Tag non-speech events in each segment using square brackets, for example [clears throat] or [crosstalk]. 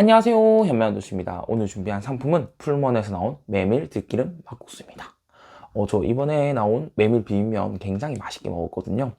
안녕하세요. 현면도시입니다. 오늘 준비한 상품은 풀먼에서 나온 메밀 들기름 막국수입니다. 어, 저 이번에 나온 메밀 비빔면 굉장히 맛있게 먹었거든요.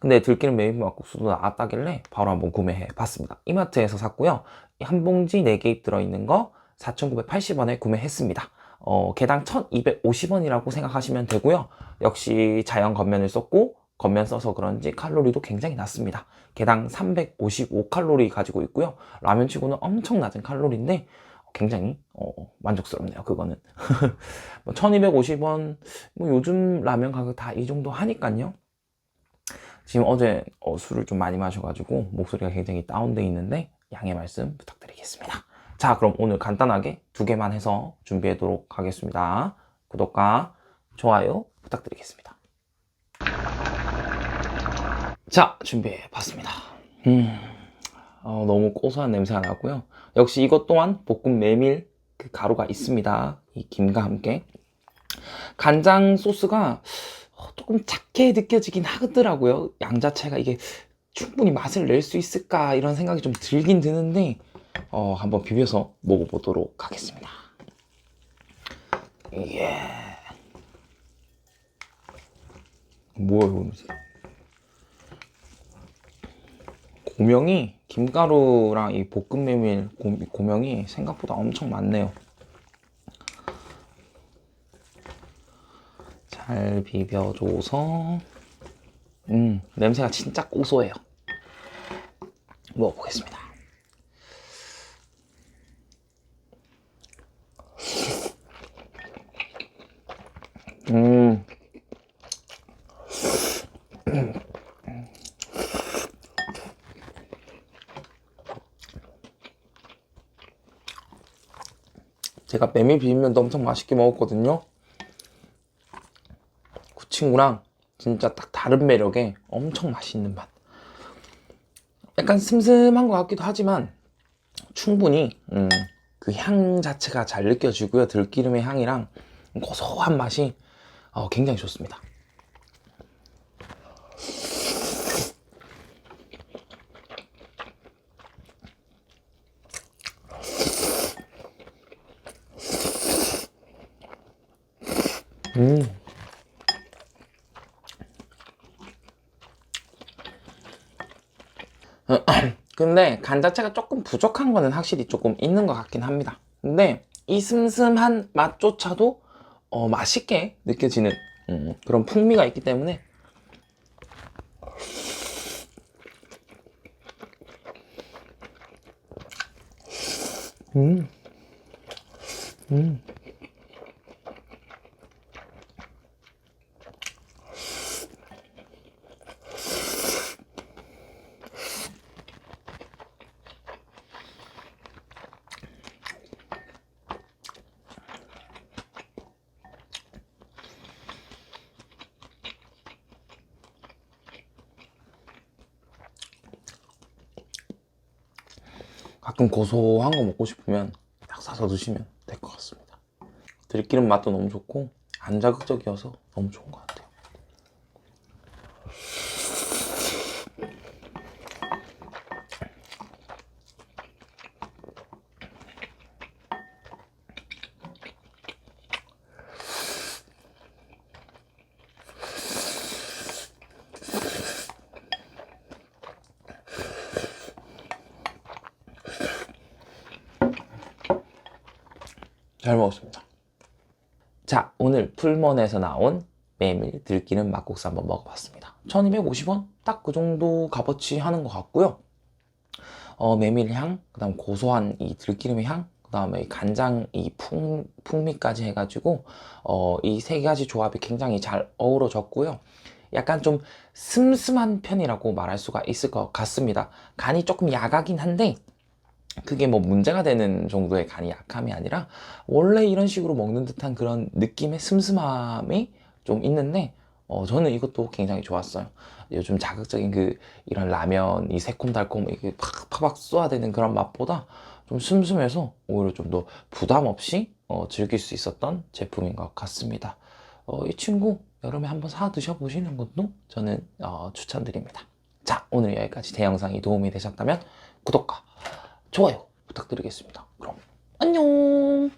근데 들기름 메밀 막국수도 나왔다길래 바로 한번 구매해 봤습니다. 이마트에서 샀고요. 한 봉지 4개 들어있는 거 4,980원에 구매했습니다. 어, 개당 1,250원이라고 생각하시면 되고요. 역시 자연 겉면을 썼고 겉면 써서 그런지 칼로리도 굉장히 낮습니다. 개당 355칼로리 가지고 있고요. 라면치고는 엄청 낮은 칼로리인데 굉장히 어, 만족스럽네요. 그거는 [laughs] 뭐 1250원 뭐 요즘 라면 가격 다 이 정도 하니까요. 지금 어제 어, 술을 좀 많이 마셔가지고 목소리가 굉장히 다운돼 있는데 양해 말씀 부탁드리겠습니다. 자 그럼 오늘 간단하게 두 개만 해서 준비하도록 하겠습니다. 구독과 좋아요 부탁드리겠습니다. 자, 준비해 봤습니다. 음, 어, 너무 고소한 냄새가 나고요. 역시 이것 또한 볶음 메밀 그 가루가 있습니다. 이 김과 함께. 간장 소스가 어, 조금 작게 느껴지긴 하더라고요. 양 자체가 이게 충분히 맛을 낼 수 있을까 이런 생각이 좀 들긴 드는데 어, 한번 비벼서 먹어보도록 하겠습니다. 예. 뭐야 이거 고명이 김가루랑 이 볶음 메밀 고, 고명이 생각보다 엄청 많네요. 잘 비벼줘서 음 냄새가 진짜 고소해요. 먹어보겠습니다. 제가 메밀 비빔면도 엄청 맛있게 먹었거든요. 그 친구랑 진짜 딱 다른 매력에 엄청 맛있는 맛. 약간 슴슴한 것 같기도 하지만 충분히 음, 그 향 자체가 잘 느껴지고요. 들기름의 향이랑 고소한 맛이 어, 굉장히 좋습니다. 음. [clears throat] 근데 간 자체가 조금 부족한 거는 확실히 조금 있는 것 같긴 합니다. 근데 이 슴슴한 맛조차도 어, 맛있게 느껴지는 음, 그런 풍미가 있기 때문에 음. 음. 가끔 고소한 거 먹고 싶으면 딱 사서 드시면 될 것 같습니다. 들기름 맛도 너무 좋고 안 자극적이어서 너무 좋은 것 같아요. 잘 먹었습니다. 자, 오늘 풀먼에서 나온 메밀 들기름 막국수 한번 먹어봤습니다. 1250원? 딱 그 정도 값어치 하는 것 같고요. 어, 메밀 향, 그 다음 고소한 이 들기름의 향, 그 다음에 간장 이 풍, 풍미까지 해가지고, 어, 이 세 가지 조합이 굉장히 잘 어우러졌고요. 약간 좀 슴슴한 편이라고 말할 수가 있을 것 같습니다. 간이 조금 야가긴 한데, 그게 뭐 문제가 되는 정도의 간이 약함이 아니라 원래 이런 식으로 먹는 듯한 그런 느낌의 슴슴함이 좀 있는데 어, 저는 이것도 굉장히 좋았어요. 요즘 자극적인 그 이런 라면 이 새콤달콤 이게 팍팍 쏘아대는 그런 맛보다 좀 슴슴해서 오히려 좀 더 부담 없이 어, 즐길 수 있었던 제품인 것 같습니다. 어, 이 친구 여름에 한번 사 드셔보시는 것도 저는 어, 추천드립니다. 자 오늘 여기까지 대 영상이 도움이 되셨다면 구독과 좋아요 부탁드리겠습니다. 그럼 안녕